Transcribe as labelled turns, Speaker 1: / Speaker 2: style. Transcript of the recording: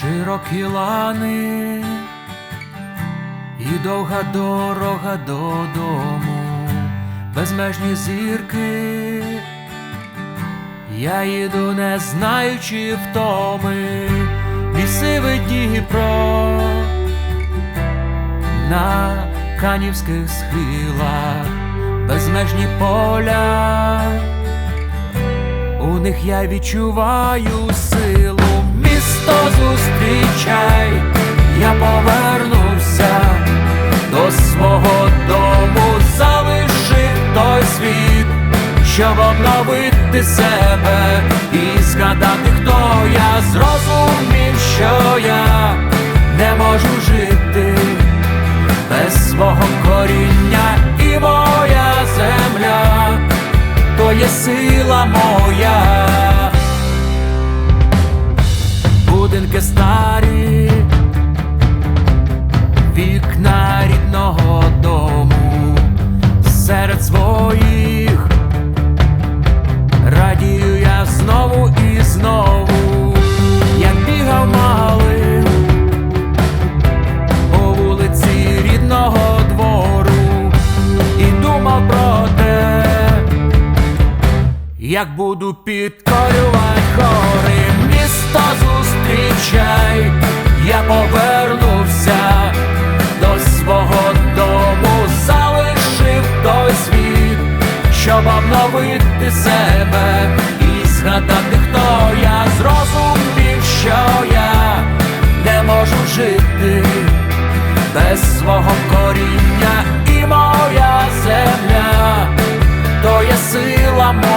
Speaker 1: широкі лани. І довга дорога додому, безмежні зірки. Я їду, не знаючи втоми, мій сивий Дніпро. На канівських схилах, безмежні поля. У них я відчуваю силу, місто зустрічай, я повернувся до свого дому, залишив той світ, щоб обновити себе і згадати, хто я. Зрозумів, що я не можу жити без свого коріння і моя земля. То є сила моя. Будинки старі, вікна рідного дому, серед своїх радію я знову і знову, як бігав малим по вулиці рідного двору і думав про те, як буду підкорювати гори, відновити себе і згадати, хто я зрозумів, що я не можу жити без свого коріння і моя земля, то є сила моя.